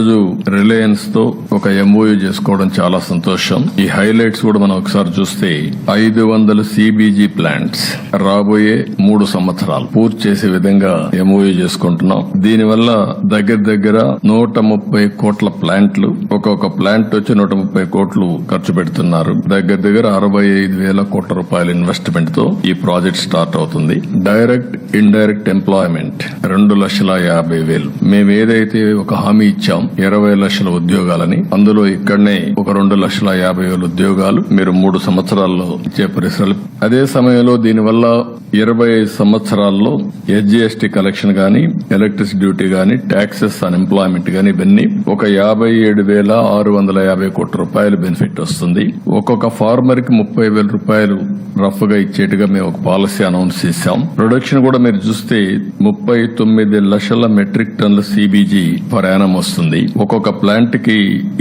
రోజు రిలయన్స్తో ఒక ఎంఓయూ చేసుకోవడం చాలా సంతోషం. ఈ హైలైట్స్ కూడా మనం ఒకసారి చూస్తే ఐదు వందల సిబిజీ ప్లాంట్స్ రాబోయే మూడు సంవత్సరాలు పూర్తి చేసే విధంగా ఎంఓయూ చేసుకుంటున్నాం. దీనివల్ల దగ్గర దగ్గర నూట ముప్పై కోట్ల ప్లాంట్లు ఒక్కొక్క ప్లాంట్ వచ్చి నూట ముప్పై కోట్లు ఖర్చు పెడుతున్నారు. దగ్గర దగ్గర అరవై ఐదు వేల కోట్ల రూపాయల ఇన్వెస్ట్మెంట్తో ఈ ప్రాజెక్ట్ స్టార్ట్ అవుతుంది. డైరెక్ట్ ఇండైరెక్ట్ ఎంప్లాయ్మెంట్ రెండు లక్షల యాభై వేలు. మేము ఏదైతే ఒక హామీ ఇచ్చాం ఇరవై లక్షల ఉద్యోగాలని. అందులో ఇక్కడనే ఒక రెండు లక్షల యాభై వేల ఉద్యోగాలు మీరు మూడు సంవత్సరాల్లో ఇచ్చే పరిశ్రమలు అదే సమయంలో దీనివల్ల ఇరవై ఐదు సంవత్సరాల్లో ఎస్జిఎస్టి కలెక్షన్ గాని ఎలక్ట్రిసిటీ డ్యూటీ గాని ట్యాక్సెస్ అన్ఎంప్లాయ్మెంట్ గాని ఇవన్నీ ఒక యాభై ఏడు వేల ఆరు వందల యాభై కోట్ల రూపాయలు బెనిఫిట్ వస్తుంది. ఒక్కొక్క ఫార్మర్కి ముప్పై వేల రూపాయలు రఫ్గా ఇచ్చేట్టుగా మేము ఒక పాలసీ అనౌన్స్ చేశాం. ప్రొడక్షన్ కూడా మీరు చూస్తే ముప్పై తొమ్మిది లక్షల మెట్రిక్ టన్ల సిబిజీ ప్రయాణం వస్తుంది. ఉన్నాయి ఒక్కొక్క ప్లాంట్కి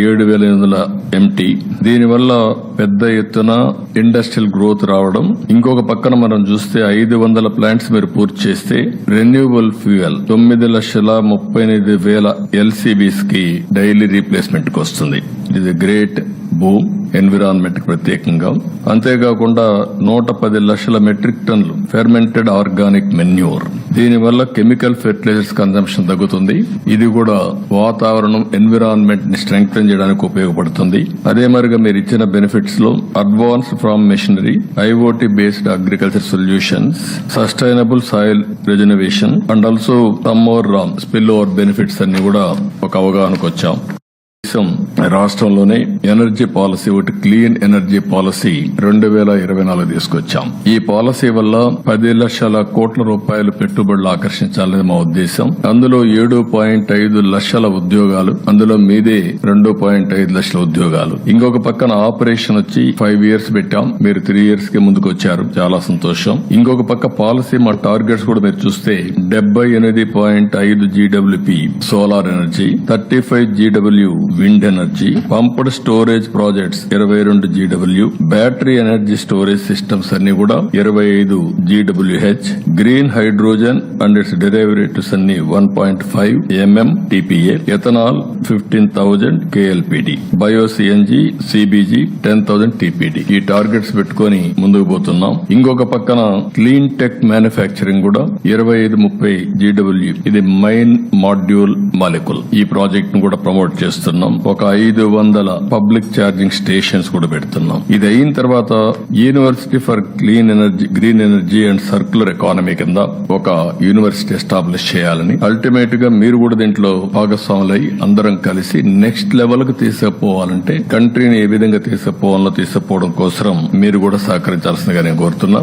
ఏడు వేల ఎనిమిది వందల ఎంటీ. దీనివల్ల పెద్ద ఎత్తున ఇండస్ట్రియల్ గ్రోత్ రావడం ఇంకొక పక్కన మనం చూస్తే ఐదు వందల ప్లాంట్స్ మీరు పూర్తి చేస్తే రెన్యూవబుల్ ఫ్యూయల్ తొమ్మిది లక్షల ముప్పై ఎనిమిది వేల ఎల్సీబీస్కి డైలీ రీప్లేస్మెంట్కి వస్తుంది. ఇది గ్రేట్ భూమ్ ఎన్విరాన్మెంట్ ప్రత్యేకంగా. అంతేకాకుండా నూట పది లక్షల మెట్రిక్ టన్లు ఫెర్మెంటెడ్ ఆర్గానిక్ మెన్యూర్. దీనివల్ల కెమికల్ ఫెర్టిలైజర్స్ కన్సంప్షన్ తగ్గుతుంది. ఇది కూడా వాతావరణం ఎన్విరాన్మెంట్ని స్ట్రెంగ్తన్ చేయడానికి ఉపయోగపడుతుంది. అదే మరిగా మీరు ఇచ్చిన బెనిఫిట్స్లో advanced farm machinery IoT based agriculture solutions sustainable soil rejuvenation and also some Ram spill over benefits అన్ని కూడా ఒక అవగాహనకు వచ్చాం దేశం రాష్ట్రంలోనే ఎనర్జీ పాలసీ ఒకటి క్లీన్ ఎనర్జీ పాలసీ రెండు వేల ఇరవై నాలుగు తీసుకొచ్చాం. ఈ పాలసీ వల్ల పది లక్షల కోట్ల రూపాయలు పెట్టుబడులు ఆకర్షించాలని మా ఉద్దేశం. అందులో ఏడు పాయింట్ ఐదు లక్షల ఉద్యోగాలు అందులో మీదే రెండు పాయింట్ ఐదు లక్షల ఉద్యోగాలు. ఇంకొక పక్కన ఆపరేషన్ వచ్చి ఫైవ్ ఇయర్స్ పెట్టాం. మీరు త్రీ ఇయర్స్కి ముందుకు వచ్చారు చాలా సంతోషం. ఇంకొక పక్క పాలసీ మా టార్గెట్స్ కూడా మీరు చూస్తే డెబ్బై ఎనిమిది పాయింట్ ఐదు జీడబ్ల్యూపీ solar energy thirty five GW wind energy pumped storage projects ఇరవై రెండు GW battery energy storage systems అన్ని కూడా ఇరవై ఐదు జీడబ్ల్యూహెచ్ green hydrogen and its derivatives అన్ని one point five MM TPA ethanol fifteen thousand KLPD bio CNG CBG ten thousand TPD ఈ targets పెట్టుకుని ముందుకు పోతున్నాం. ఇంకొక పక్కన క్లీన్ టెక్ మ్యానుఫ్యాక్చరింగ్ కూడా ఇరవై ఐదు ముప్పై జీడబ్ల్యూ. ఇది మైన్ మాడ్యూల్ మాలికుల్ ఈ ప్రాజెక్ట్ను కూడా ప్రమోట్ చేస్తున్నాం ఒక ఐదు వందల పబ్లిక్ ఛార్జింగ్ స్టేషన్స్ కూడా పెడుతున్నాం. ఇది అయిన తర్వాత university for clean energy green energy and circular economy కింద ఒక యూనివర్సిటీ ఎస్టాబ్లిష్ చేయాలని. అల్టిమేట్గా మీరు కూడా దీంట్లో భాగస్వాములై అందరం కలిసి నెక్స్ట్ లెవెల్కు తీసుకుపోవాలంటే కంట్రీని ఏ విధంగా తీసుకుపోవాలో తీసుకుపోవడం కోసం మీరు కూడా సహకరించాల్సిందిగా నేను కోరుతున్నా.